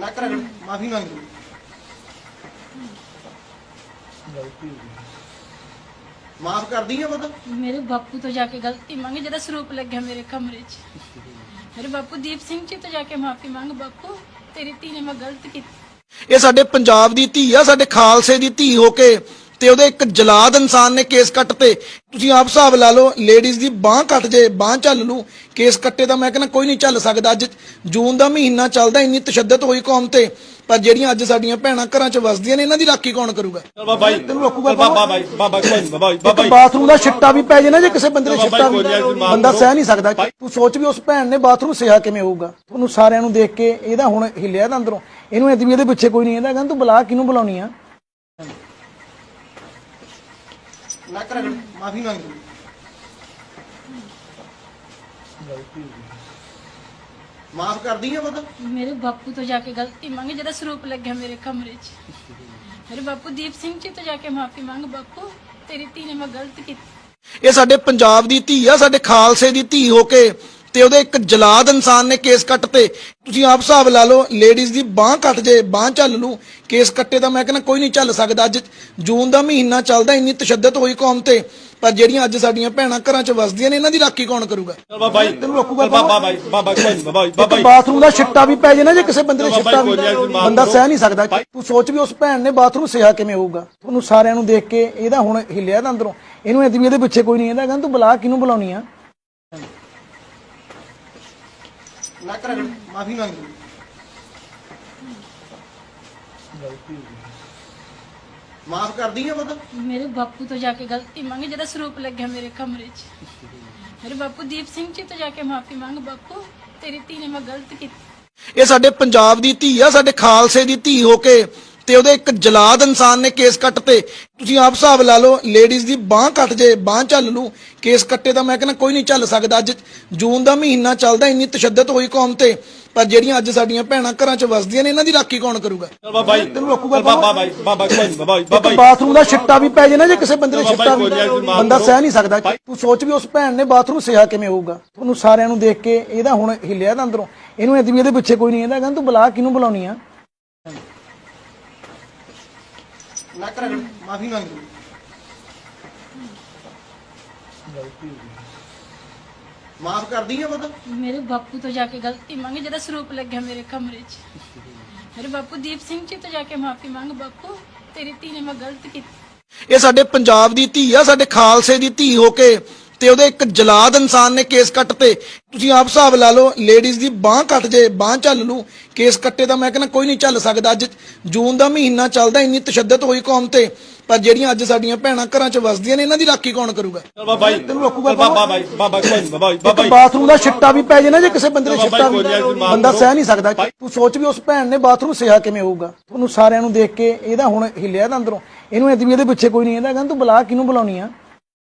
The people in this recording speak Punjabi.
ਰਗੜ ਮਾਫੀ ਮੰਗ ਲਈ ਮਾਫ ਕਰਦੀ ਆ ਪਤਾ। ਮੇਰੇ ਬਾਪੂ ਤੋਂ ਜਾ ਕੇ ਗਲਤੀ ਮੰਗ ਜਿਹੜਾ ਸਰੂਪ ਲੱਗਿਆ ਮੇਰੇ ਕਮਰੇ 'ਚ। ਮੇਰੇ ਬਾਪੂ ਦੀਪ ਸਿੰਘ ਜੀ ਤੋਂ ਜਾ ਕੇ ਮਾਫੀ ਮੰਗ ਬਾਪੂ ਤੇਰੀ ਧੀ ਨੇ ਮੈਂ ਗਲਤ ਕੀਤੀ। ਇਹ ਸਾਡੇ ਪੰਜਾਬ ਦੀ ਧੀ ਆ ਸਾਡੇ ਖਾਲਸੇ ਦੀ ਧੀ ਹੋ ਕੇ ਤੇ ਉਹਦੇ ਇੱਕ ਜਲਾਦ ਇਨਸਾਨ ਨੇ ਕੇਸ ਕੱਟ ਤੇ ਤੁਸੀਂ ਆਪ ਹਿਸਾਬ ਲਾ ਲਓ ਲੇਡੀਜ਼ ਦੀ ਬਾਹ ਕੱਟ ਜੇ ਬਾਹ ਚੱਲ ਲੂ ਕੇਸ ਕੱਟੇ ਤਾਂ ਮੈਂ ਕਹਿੰਦਾ ਕੋਈ ਨਹੀਂ ਚੱਲ ਸਕਦਾ। ਅੱਜ ਜੂਨ ਦਾ ਮਹੀਨਾ ਚੱਲਦਾ ਇੰਨੀ ਤਸ਼ੱਦਦ ਹੋਈ ਕੌਮ ਤੇ ਪਰ ਜਿਹੜੀਆਂ ਅੱਜ ਸਾਡੀਆਂ ਭੈਣਾਂ ਘਰਾਂ 'ਚ ਵਸਦੀਆਂ ਨੇ ਇਹਨਾਂ ਦੀ ਰਾਖੀ ਕੌਣ ਕਰੂਗਾ? ਬਾਬਾ ਜੀ ਤੈਨੂੰ ਰੋਕੂਗਾ ਬਾਬਾ ਬਾਬਾ ਬਾਬਾ ਬਾਬਾ ਬਾਥਰੂਮ ਦਾ ਛਿੱਟਾ ਵੀ ਪੈ ਜੇ ਨਾ ਜੇ ਕਿਸੇ ਬੰਦੇ ਨੇ ਬਾਬਾ ਛਿੱਟਾ ਬੰਦਾ। ਸਹਿ ਨਹੀਂ ਸਕਦਾ। ਤੂੰ ਸੋਚ ਵੀ ਉਸ ਭੈਣ ਨੇ ਬਾਥਰੂਮ ਸਿਹਾ ਕਿਵੇਂ ਹੋਊਗਾ? ਤੁਹਾਨੂੰ ਸਾਰਿਆਂ ਨੂੰ ਦੇਖ ਕੇ ਇਹਦਾ ਹੁਣ ਹਿੱਲਿਆ ਤਾਂ ਅੰਦਰੋਂ। ਇਹਨੂੰ ਇਹ ਵੀ ਇਹਦੇ ਪਿੱਛੇ ਕੋਈ ਨਹੀਂ ਇਹਦਾ ਕਹਿੰਦਾ ਤੂੰ ਬੁਲਾ ਕਿਹਨੂੰ ਬੁਲਾਉਣੀ ਆ? ਲੱਕ ਰਗੜ ਮਾਫੀ ਮੰਗ ਲਈ ਮਾਫ ਕਰਦੀ ਆ ਪਤਾ। ਮੇਰੇ ਬਾਪੂ ਤੋਂ ਜਾ ਕੇ ਗਲਤੀ ਮੰਗ ਜਿਹੜਾ ਸਰੂਪ ਲੱਗਿਆ ਮੇਰੇ ਕਮਰੇ 'ਚ। ਮੇਰੇ ਬਾਪੂ ਦੀਪ ਸਿੰਘ ਜੀ ਤੋਂ ਜਾ ਕੇ ਮਾਫੀ ਮੰਗ ਬਾਪੂ ਤੇਰੀ ਧੀ ਨੇ ਮੈਂ ਗਲਤ ਕੀਤੀ। ਇਹ ਸਾਡੇ ਪੰਜਾਬ ਦੀ ਧੀ ਆ ਸਾਡੇ ਖਾਲਸੇ ਦੀ ਧੀ ਹੋ ਕੇ ਤੇ ਉਹਦੇ ਇੱਕ ਜਲਾਦ ਇਨਸਾਨ ਨੇ ਕੇਸ ਕੱਟ ਤੇ ਤੁਸੀਂ ਆਪ ਹਿਸਾਬ ਲਾ ਲਓ ਲੇਡੀਜ਼ ਦੀ ਬਾਹ ਕੱਟ ਜੇ ਬਾਹ ਚੱਲ ਲੂ ਕੇਸ ਕੱਟੇ ਤਾਂ ਮੈਂ ਕਹਿੰਦਾ ਕੋਈ ਨਹੀਂ ਚੱਲ ਸਕਦਾ। ਅੱਜ ਜੂਨ ਦਾ ਮਹੀਨਾ ਚੱਲਦਾ ਇੰਨੀ ਤਸ਼ੱਦਦ ਹੋਈ ਕੌਮ ਤੇ। ਪਰ ਜਿਹੜੀਆਂ ਅੱਜ ਸਾਡੀਆਂ ਭੈਣਾਂ ਘਰਾਂ 'ਚ ਵਸਦੀਆਂ ਨੇ ਇਹਨਾਂ ਦੀ ਰਾਖੀ ਕੌਣ ਕਰੂਗਾ? ਬਾਬਾ ਜੀ ਤੈਨੂੰ ਰੋਕੂਗਾ ਬਾਬਾ ਬਾਬਾ। ਜੀ ਬਾਬਾ ਕੋਈ ਨੀ, ਬਾਬਾ ਜੀ ਬਾਬਾ ਇੱਕ ਜੀ। ਬਾਥਰੂਮ ਦਾ ਛਿੱਟਾ ਵੀ ਪੈ ਜੇ ਨਾ ਜੇ ਕਿਸੇ ਬੰਦੇ ਨੇ ਬਾਬਾ ਛਿੱਟਾ ਮਾਫ਼ ਬੰਦਾ। ਸਹਿ ਨਹੀਂ ਸਕਦਾ। ਤੂੰ ਸੋਚ ਵੀ ਉਸ ਭੈਣ ਨੇ ਬਾਥਰੂਮ ਸਿਹਾ ਕਿਵੇਂ ਹੋਊਗਾ? ਤੁਹਾਨੂੰ ਸਾਰਿਆਂ ਨੂੰ ਦੇਖ ਕੇ ਇਹਦਾ ਹੁਣ ਹਿੱਲਿਆ ਤਾਂ ਅੰਦਰੋਂ। ਇਹਨੂੰ ਇਹ ਵੀ ਇਹਦੇ ਪਿੱਛੇ ਕੋਈ ਨਹੀਂ ਇਹਦਾ ਕਹਿੰਦਾ ਤੂੰ ਬੁਲਾ ਕਿਹਨੂੰ ਬੁਲਾਉਣੀ ਆ? ਰਗੜ ਮਾਫੀ ਮੰਗ ਲਈ ਮਾਫ ਕਰਦੀ ਆ ਪਤਾ ਮੇਰੇ ਬਾਪੂ ਤੋਂ ਜਾ ਕੇ ਗਲਤੀ ਮੰਗ ਜਿਹੜਾ ਸਰੂਪ ਲੱਗਿਆ ਮੇਰੇ ਕਮਰੇ 'ਚ ਮੇਰੇ ਬਾਪੂ ਦੀਪ ਸਿੰਘ ਜੀ ਤੋਂ ਜਾ ਕੇ ਮਾਫੀ ਮੰਗ ਬਾਪੂ ਤੇਰੀ ਧੀ ਨੇ ਮੈਂ ਗਲਤ ਕੀਤੀ ਇਹ ਸਾਡੇ ਪੰਜਾਬ ਦੀ ਧੀ ਆ ਸਾਡੇ ਖਾਲਸੇ ਦੀ ਧੀ ਹੋ ਕੇ ਤੇ ਉਹਦੇ ਇੱਕ ਜਲਾਦ ਇਨਸਾਨ ਨੇ ਕੇਸ ਕੱਟ ਤੇ ਤੁਸੀਂ ਆਪ ਹਿਸਾਬ ਲਾ ਲਓ ਲੇਡੀਜ਼ ਦੀ ਬਾਹ ਕੱਟ ਜੇ ਬਾਹ ਚੱਲ ਲੂ ਕੇਸ ਕੱਟੇ ਤਾਂ ਮੈਂ ਕਹਿੰਦਾ ਕੋਈ ਨਹੀਂ ਚੱਲ ਸਕਦਾ। ਅੱਜ ਜੂਨ ਦਾ ਮਹੀਨਾ ਚੱਲਦਾ ਇੰਨੀ ਤਸ਼ੱਦਦ ਹੋਈ ਕੌਮ ਤੇ ਪਰ ਜਿਹੜੀਆਂ ਅੱਜ ਸਾਡੀਆਂ ਭੈਣਾਂ ਘਰਾਂ 'ਚ ਵਸਦੀਆਂ ਨੇ ਇਹਨਾਂ ਦੀ ਰਾਖੀ ਕੌਣ ਕਰੂਗਾ? ਬਾਬਾ ਜੀ ਤੈਨੂੰ ਰੋਕੂਗਾ ਬਾਬਾ? ਬਾਬਾ ਜੀ ਬਾਬਾ ਕੋਈ ਨੀ, ਬਾਬਾ ਜੀ ਬਾਬਾ ਇੱਕ ਜੀ ਬਾਥਰੂਮ ਦਾ ਛਿੱਟਾ ਵੀ ਪੈ ਜੇ ਨਾ ਜੇ ਕਿਸੇ ਬੰਦੇ ਨੇ ਬਾਬਾ ਛਿੱਟਾ ਮਾਫ਼ ਬੰਦਾ। ਸਹਿ ਨਹੀਂ ਸਕਦਾ। ਤੂੰ ਸੋਚ ਵੀ ਉਸ ਭੈਣ ਨੇ ਬਾਥਰੂਮ ਸਿਹਾ ਕਿਵੇਂ ਹੋਊਗਾ? ਤੁਹਾਨੂੰ ਸਾਰਿਆਂ ਨੂੰ ਦੇਖ ਕੇ ਇਹਦਾ ਹੁਣ ਹਿੱਲਿਆ ਤਾਂ ਅੰਦਰੋਂ। ਇਹਨੂੰ ਇਹ ਵੀ ਇਹਦੇ ਪਿੱਛੇ ਕੋਈ ਨਹੀਂ ਇਹਦਾ ਕਹਿੰਦਾ ਤੂੰ ਬੁਲਾ ਕਿਹਨੂੰ ਬੁਲਾਉਣੀ ਆ? ਰਗੜ ਮਾਫੀ ਮੰਗ ਲਈ ਮਾਫ ਕਰਦੀ ਆ ਪਤਾ। ਮੇਰੇ ਬਾਪੂ ਤੋਂ ਜਾ ਕੇ ਗਲਤੀ ਮੰਗ ਜਿਹੜਾ ਸਰੂਪ ਲੱਗਿਆ ਮੇਰੇ ਕਮਰੇ 'ਚ। ਮੇਰੇ ਬਾਪੂ ਦੀਪ ਸਿੰਘ ਜੀ ਤੋਂ ਜਾ ਕੇ ਮਾਫੀ ਮੰਗ ਬਾਪੂ ਤੇਰੀ ਧੀ ਨੇ ਮੈਂ ਗਲਤ ਕੀਤੀ। ਇਹ ਸਾਡੇ ਪੰਜਾਬ ਦੀ ਧੀ ਆ ਸਾਡੇ ਖਾਲਸੇ ਦੀ ਧੀ ਹੋ ਕੇ ਤੇ ਉਹਦੇ ਇੱਕ ਜਲਾਦ ਇਨਸਾਨ ਨੇ ਕੇਸ ਕੱਟ ਤੇ ਤੁਸੀਂ ਆਪ ਹਿਸਾਬ ਲਾ ਲਓ ਲੇਡੀਜ਼ ਦੀ ਬਾਹ ਕੱਟ ਜੇ ਬਾਹ ਚੱਲ ਲੂ ਕੇਸ ਕੱਟੇ ਤਾਂ ਮੈਂ ਕਹਿੰਦਾ ਕੋਈ ਨਹੀਂ ਚੱਲ ਸਕਦਾ। ਅੱਜ ਜੂਨ ਦਾ ਮਹੀਨਾ ਚੱਲਦਾ ਇੰਨੀ ਤਸ਼ੱਦਦ ਹੋਈ ਕੌਮ ਤੇ ਪਰ ਜਿਹੜੀਆਂ ਅੱਜ ਸਾਡੀਆਂ ਭੈਣਾਂ ਘਰਾਂ 'ਚ ਵਸਦੀਆਂ ਨੇ ਇਹਨਾਂ ਦੀ ਰਾਖੀ ਕੌਣ ਕਰੂਗਾ? ਬਾਬਾ ਜੀ ਤੈਨੂੰ ਰੋਕੂਗਾ ਬਾਬਾ ਬਾਬਾ ਬਾਬਾ ਬਾਬਾ ਬਾਥਰੂਮ ਦਾ ਛਿੱਟਾ ਵੀ ਪੈ ਜੇ ਨਾ ਜੇ ਕਿਸੇ ਬੰਦੇ ਨੇ ਬਾਬਾ ਛਿੱਟਾ ਬੰਦਾ। ਸਹਿ ਨਹੀਂ ਸਕਦਾ। ਤੂੰ ਸੋਚ ਵੀ ਉਸ ਭੈਣ ਨੇ ਬਾਥਰੂਮ ਸਿਹਾ ਕਿਵੇਂ ਹੋਊਗਾ? ਤੁਹਾਨੂੰ ਸਾਰਿਆਂ ਨੂੰ ਦੇਖ ਕੇ ਇਹਦਾ ਹੁਣ ਹਿੱਲਿਆ ਤਾਂ ਅੰਦਰੋਂ। ਇਹਨੂੰ ਇਹ ਵੀ ਇਹਦੇ ਪਿੱਛੇ ਕੋਈ ਨਹੀਂ ਇਹਦਾ ਕਹਿੰਦਾ ਤੂੰ ਬੁਲਾ ਕਿਹਨੂੰ ਬੁਲਾਉਣੀ ਆ?